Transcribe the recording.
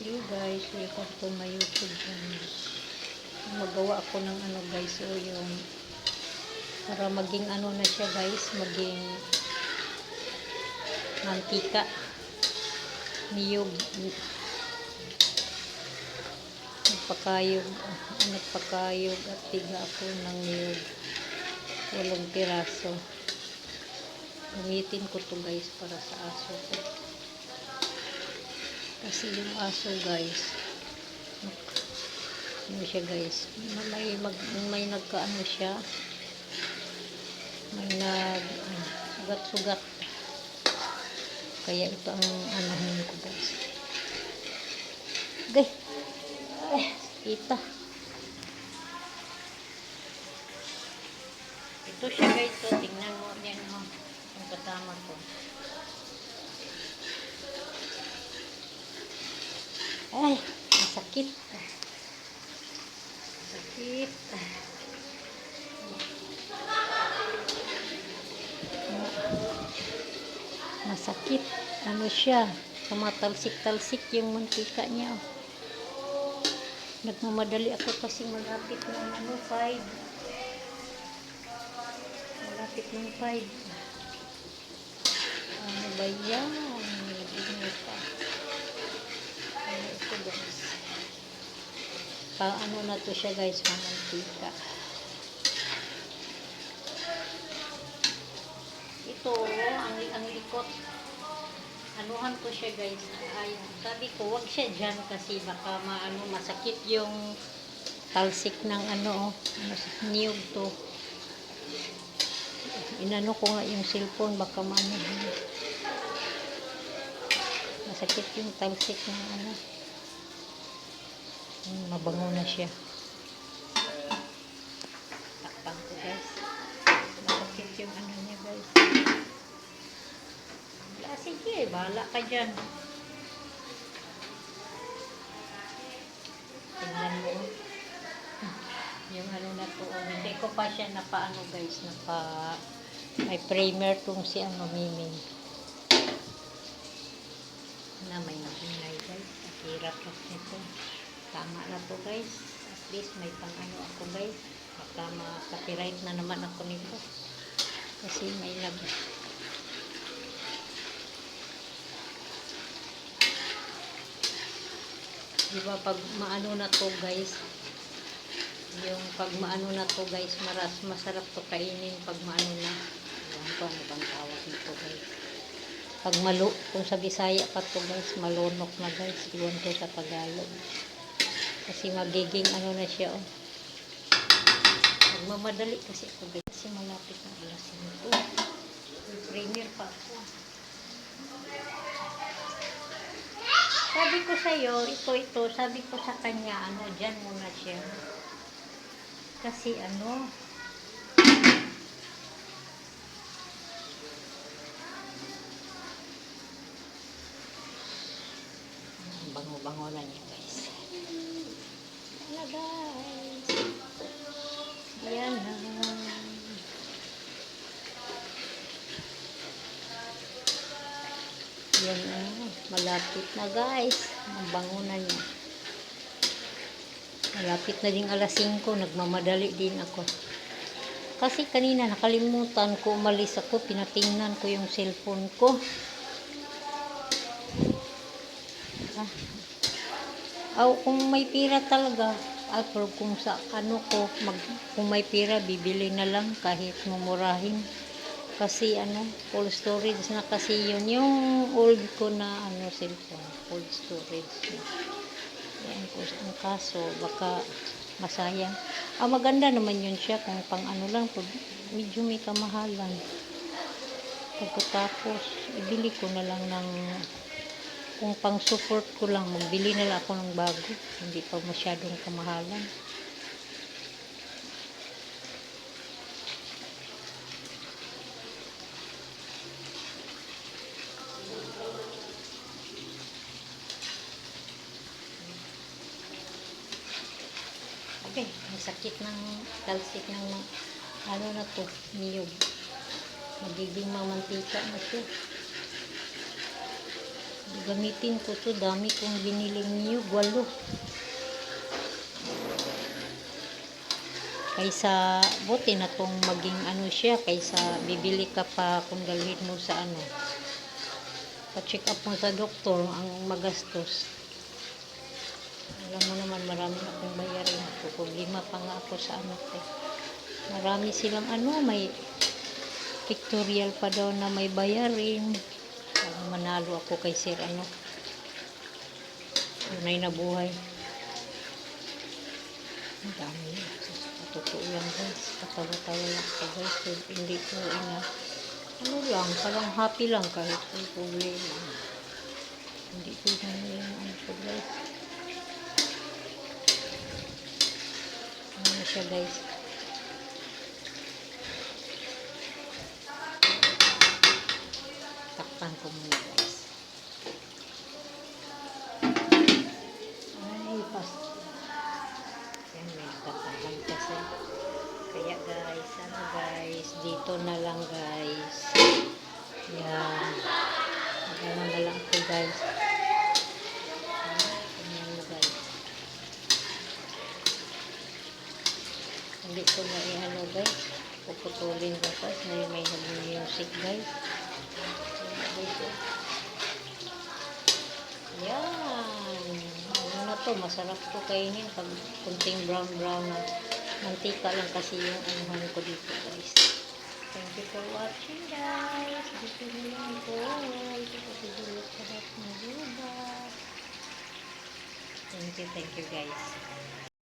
Hello guys, welcome to my YouTube channel. Magawa ako ng ano guys, o yung para maging ano na siya guys, maging mantika. Niyog. Nagpakayog, ah, nagpakayog at tiga ako ng niyog. Walong piraso. Gamitin ko to guys para sa aso ko. Kasi yung aso guys, ano siya guys, may, mag, may nagkaano siya, may nag, ah, sugat-sugat. Kaya ito ang anahin ko guys. Gay! Eh, kita. Ito siya guys, so, tingnan mo yan mo, ang kasama ko. Ay, masakit. Sakit. Masakit. Ano siya? Tumatalsik-talsik yung mantika niya. oh. Nagmamadali ako kasi malapit ng ano, 5. Malapit ng 5. Ano ba yan? Paano na to siya guys, mamantika. Ito, ang, ang likot. Anuhan ko siya guys. Ay, sabi ko, wag siya dyan kasi baka maano, masakit yung talsik ng ano, ano, niyog to. Inano ko nga yung cellphone, baka maano. Masakit yung talsik ng ano. Hmm, mabango na siya. Takpan ko guys. Masakit yung ano niya guys. Wala, sige, bahala ka dyan. Tingnan mo. Yung ano na to. oh, Hindi ko pa siya napaano guys. Napa, may primer tong si ano Miming. Na may nahinay guys. Ang hirap nito. Tama na to guys. At least may pang ano ako guys. Baka ma-copyright na naman ako nito. Kasi may nag... Di ba pag maano na to guys, yung pag maano na to guys, maras, masarap to kainin pag maano na. Ewan ko ano bang tawag nito guys. Pag malu, kung sa Bisaya pa to guys, malunok na guys. Iwan ko sa Tagalog. Kasi magiging ano na siya oh. Magmamadali kasi ako guys. Kasi malapit na alas 5. May premier pa ako. Sabi ko sa iyo, ito, ito, sabi ko sa kanya, ano, dyan muna siya. Kasi ano, ang bango-bango na niya Wala guys. Yan na. Yan na. Malapit na guys. Ang bango na niya. Malapit na din alas 5. Nagmamadali din ako. Kasi kanina nakalimutan ko umalis ako. Pinatingnan ko yung cellphone ko. Ah. Aw, kung may pira talaga, pero kung sa ano ko, mag, kung may pira, bibili na lang kahit mumurahin. Kasi ano, full storage na kasi yun. Yung old ko na ano, cellphone, full storage. Yan po, ang kaso, baka masayang. Ah, maganda naman yun siya kung pang ano lang, pag medyo may kamahalan. Pagkatapos, ibili ko na lang ng kung pang support ko lang, magbili na lang ako ng bago. Hindi pa masyadong kamahalan. Okay, ang sakit ng talsik ng ano na to, niyog. Magiging mamantika na siya. Gamitin ko to. Dami kong biniling niyo. Walo. Kaysa, buti na tong maging ano siya. Kaysa bibili ka pa kung dalhin mo sa ano. Pa-check up mo sa doktor ang magastos. Alam mo naman, marami akong bayarin. Problema pa nga ako sa anak ko. Marami silang ano, may pictorial pa daw na may bayarin. Manalo ako kay Sir ano. Tunay na buhay. Ang dami. Totoo lang guys. Katawa-tawa lang ako guys. So, hindi ko ina. Ano lang, parang happy lang kahit may problema. Hindi ko na yung ano ko guys. Ano siya guys. Yan. Magano na lang ako guys. Tingnan mo guys. Hindi ko na i-ano guys. Puputulin guys. May may music guys. Yan. Ano na to, masarap to kainin pag kunting brown brown na mantika lang kasi yung anuhan ko dito guys. Thank you for watching guys. Dito na lang po. Ito kasi dulot sa lahat ng luba. Thank you, thank you guys.